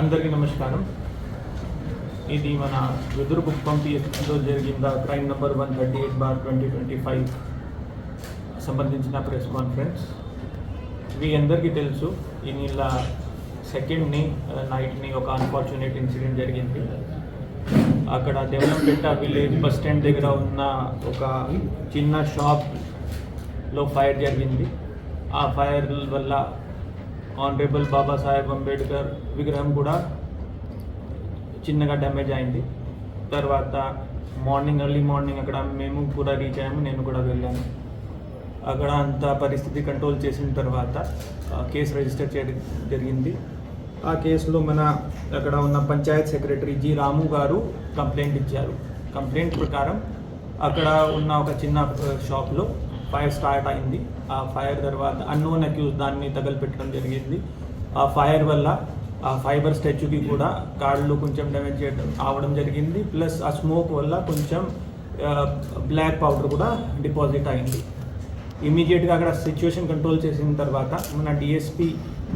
అందరికీ నమస్కారం. ఇది మన వెదురు కుప్పం పిఎస్లో జరిగిన crime number one thirty eight bar twenty twenty five సంబంధించిన ప్రెస్ కాన్ఫరెన్స్ మీ అందరికీ తెలుసు ఈ నీళ్ళ సెకండ్ని నైట్ని ఒక అన్ఫార్చునేట్ ఇన్సిడెంట్ జరిగింది. అక్కడ డెవలప్మెంట్ విలేజ్ బస్ స్టాండ్ దగ్గర ఉన్న ఒక చిన్న షాప్లో ఫైర్ జరిగింది. ఆ ఫైర్ వల్ల ఆనరబుల్ బాబాసాహెబ్ అంబేద్కర్ విగ్రహం కూడా చిన్నగా డ్యామేజ్ అయింది. తర్వాత మార్నింగ్ ఎర్లీ మార్నింగ్ అక్కడ మేము కూడా రీచ్ అయ్యాము నేను కూడా వెళ్ళాను. అక్కడ అంత పరిస్థితి కంట్రోల్ చేసిన తర్వాత కేసు రిజిస్టర్ చేయడం జరిగింది. ఆ కేసులో మన అక్కడ ఉన్న పంచాయత్ సెక్రటరీ జి రాము గారు కంప్లైంట్ ఇచ్చారు. కంప్లైంట్ ప్రకారం అక్కడ ఉన్న ఒక చిన్న షాప్లో ఫైర్ స్టార్ట్ అయింది. ఆ ఫైర్ తర్వాత అన్నోన్ అక్యూజ్ దాన్ని తగలపెట్టడం జరిగింది. ఆ ఫైర్ వల్ల ఆ ఫైబర్ స్టాచ్యూకి కూడా కాళ్ళు కొంచెం డ్యామేజ్ చేయడం అవడం జరిగింది. ప్లస్ ఆ స్మోక్ వల్ల కొంచెం బ్లాక్ పౌడర్ కూడా డిపాజిట్ అయింది. ఇమీడియట్గా అక్కడ సిచ్యువేషన్ కంట్రోల్ చేసిన తర్వాత మన డిఎస్పి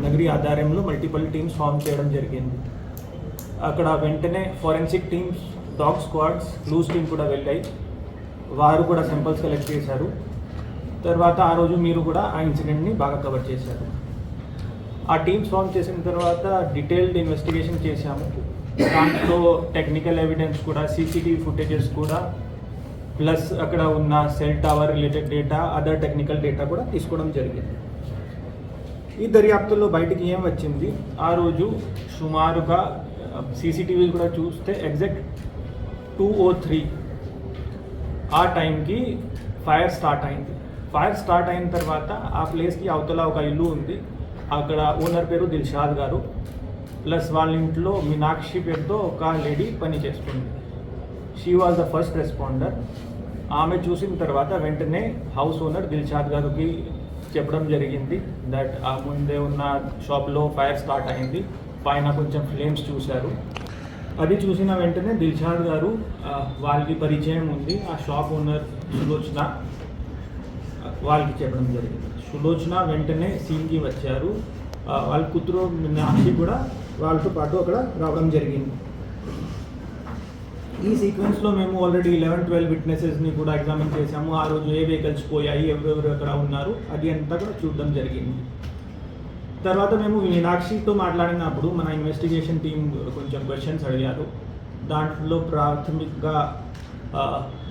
నగరి ఆధ్వర్యంలో మల్టిపల్ టీమ్స్ ఫామ్ చేయడం జరిగింది. అక్కడ వెంటనే forensic teams dog squads clues team కూడా వెళ్ళాయి. వారు కూడా సింపుల్స్ కలెక్ట్ చేశారు. తర్వాత ఆ రోజు మీరు కూడా ఆ ఇన్సిడెంట్ని బాగా కవర్ చేశారు. ఆ టీమ్స్ ఫామ్ చేసిన తర్వాత డీటెయిల్డ్ ఇన్వెస్టిగేషన్ చేశాము. దాంట్లో టెక్నికల్ ఎవిడెన్స్ కూడా సీసీటీవీ ఫుటేజెస్ కూడా ప్లస్ అక్కడ ఉన్న cell tower related data other technical data కూడా తీసుకోవడం జరిగింది. ఈ దర్యాప్తులో బయటికి ఏం వచ్చింది? ఆ రోజు సుమారుగా సీసీటీవీ కూడా చూస్తే ఎగ్జాక్ట్ టూ ఓ త్రీ ఆ టైంకి ఫైర్ స్టార్ట్ అయింది. ఫైర్ స్టార్ట్ అయిన తర్వాత ఆ ప్లేస్కి అవతల ఒక ఇల్లు ఉంది. అక్కడ ఓనర్ పేరు దిల్షాద్ గారు. ప్లస్ వాళ్ళ ఇంట్లో మీనాక్షి పేరుతో ఒక లేడీ పని చేస్తుంది. She was the first responder ఆమె చూసిన తర్వాత వెంటనే హౌస్ ఓనర్ దిల్షాద్ గారికి చెప్పడం జరిగింది దట్ ఆ ముందే ఉన్న షాప్లో ఫైర్ స్టార్ట్ అయింది. పైన కొంచెం ఫ్లేమ్స్ చూశారు. అది చూసిన వెంటనే దిల్షాద్ గారు వాళ్ళకి పరిచయం ఉంది. ఆ షాప్ ఓనర్ సులోచన వాళ్ళకి చెప్పడం జరిగింది. సులోచన వెంటనే సీన్కి వచ్చారు. వాళ్ళ కూతురు మీనాక్షి కూడా వాళ్ళతో పాటు అక్కడ రావడం జరిగింది. ఈ సీక్వెన్స్లో మేము ఆల్రెడీ లెవెన్ ట్వెల్వ్ విట్నెసెస్ని కూడా ఎగ్జామిన్ చేశాము. ఆ రోజు ఏ వెహికల్స్ పోయాయి ఎవరెవరు అక్కడ ఉన్నారు అది అంతా కూడా చూడడం జరిగింది. తర్వాత మేము మీనాక్షితో మాట్లాడినప్పుడు మన ఇన్వెస్టిగేషన్ టీం కొంచెం క్వశ్చన్స్ అడిగారు. దాంట్లో ప్రాథమికంగా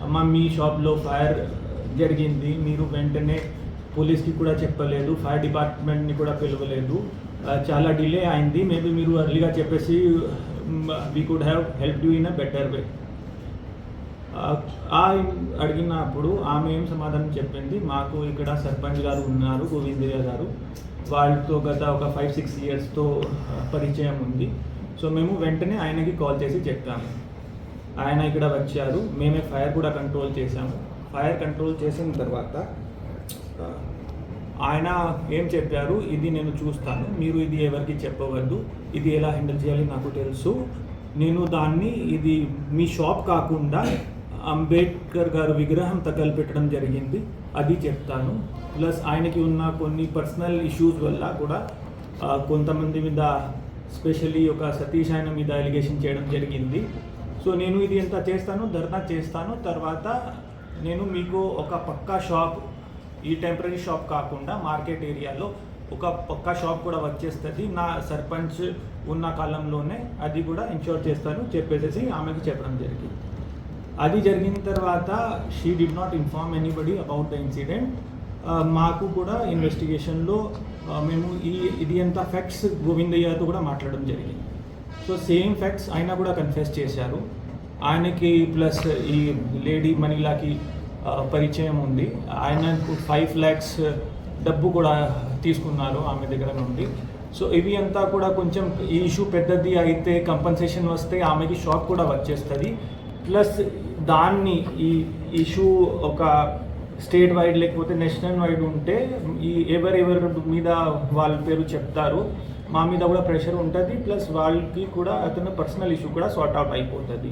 అమ్మ మీ షాప్లో ఫైర్ జరిగింది. మీరు వెంటనే పోలీస్కి కూడా చెప్పలేదు ఫైర్ డిపార్ట్మెంట్ని కూడా పిలవలేదు. చాలా డిలే అయింది. మేబీ మీరు అర్లీగా చెప్పేసి we could have help you in a better way ఆ అడిగినప్పుడు ఆమె ఏం సమాధానం చెప్పింది? మాకు ఇక్కడ సర్పంచ్ గారు ఉన్నారు గోవిందయ్య గారు. వాళ్ళతో గత ఒక ఫైవ్ సిక్స్ ఇయర్స్తో పరిచయం ఉంది. సో మేము వెంటనే ఆయనకి కాల్ చేసి చెప్తాము ఆయన ఇక్కడ వచ్చారు. మేమే ఫైర్ కూడా కంట్రోల్ చేశాము. ఫైర్ కంట్రోల్ చేసిన తర్వాత ఆయన ఏం చెప్పారు? ఇది నేను చూస్తాను. మీరు ఇది ఎవరికి చెప్పవద్దు. ఇది ఎలా హ్యాండిల్ చేయాలి నాకు తెలుసు. నేను దాన్ని ఇది మీ షాప్ కాకుండా అంబేద్కర్ గారు విగ్రహం తగలపెట్టడం జరిగింది. అది చెప్తాను. ప్లస్ ఆయనకి ఉన్న కొన్ని పర్సనల్ ఇష్యూస్ వల్ల కూడా కొంతమంది మీద స్పెషల్లీ ఒక సతీష్ ఆయన మీద ఎలిగేషన్ చేయడం జరిగింది. సో నేను ఇది ఎంత చేస్తాను? ధర్నా చేస్తాను. తర్వాత నేను మీకు ఒక పక్కా షాప్ ఈ టెంపరీ షాప్ కాకుండా మార్కెట్ ఏరియాలో ఒక పక్కా షాప్ కూడా వచ్చేస్తుంది. నా సర్పంచ్ ఉన్న కాలంలోనే అది కూడా ఇన్షూర్ చేస్తాను చెప్పేసేసి ఆమెకి చెప్పడం జరిగింది. అది జరిగిన తర్వాత she did not inform anybody about the incident మాకు కూడా ఇన్వెస్టిగేషన్లో మేము ఈ ఇది అంత ఫ్యాక్ట్స్ గోవిందయ్యతో కూడా మాట్లాడడం జరిగింది. సో సేమ్ ఫ్యాక్ట్స్ అయినా కూడా కన్ఫెస్ చేశారు. ఆయనకి ప్లస్ ఈ లేడీ మనీలాకి పరిచయం ఉంది. ఆయనకు ఫైవ్ ల్యాక్స్ డబ్బు కూడా తీసుకున్నారు ఆమె దగ్గర నుండి. సో ఇవి అంతా కూడా కొంచెం ఈ ఇష్యూ పెద్దది అయితే కంపన్సేషన్ వస్తే ఆమెకి షాక్ కూడా వచ్చేస్తుంది. ప్లస్ దాన్ని ఈ ఇష్యూ ఒక స్టేట్ వైడ్ లేకపోతే నేషనల్ వైడ్ ఉంటే ఈ ఎవరెవరి మీద వాళ్ళ పేరు చెప్తారు మా మీద కూడా ప్రెషర్ ఉంటుంది. ప్లస్ వాళ్ళకి కూడా అతను పర్సనల్ ఇష్యూ కూడా సార్ట్ అవుట్ అయిపోతుంది.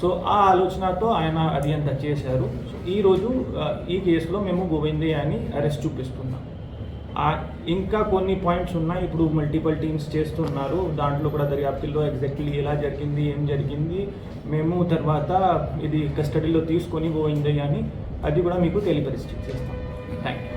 సో ఆ ఆలోచనతో ఆయన అది అంత చేశారు. సో ఈరోజు ఈ కేసులో మేము గోవిందే అని అరెస్ట్ చూపిస్తున్నాం. ఇంకా కొన్ని పాయింట్స్ ఉన్నాయి. ఇప్పుడు మల్టిపల్ టీమ్స్ చేస్తున్నారు. దాంట్లో కూడా దర్యాప్తుల్లో ఎగ్జాక్ట్లీ ఎలా జరిగింది ఏం జరిగింది మేము తర్వాత ఇది కస్టడీలో తీసుకొని పోయింది అని అది కూడా మీకు తెలియపరిచి చేస్తాం. Thank you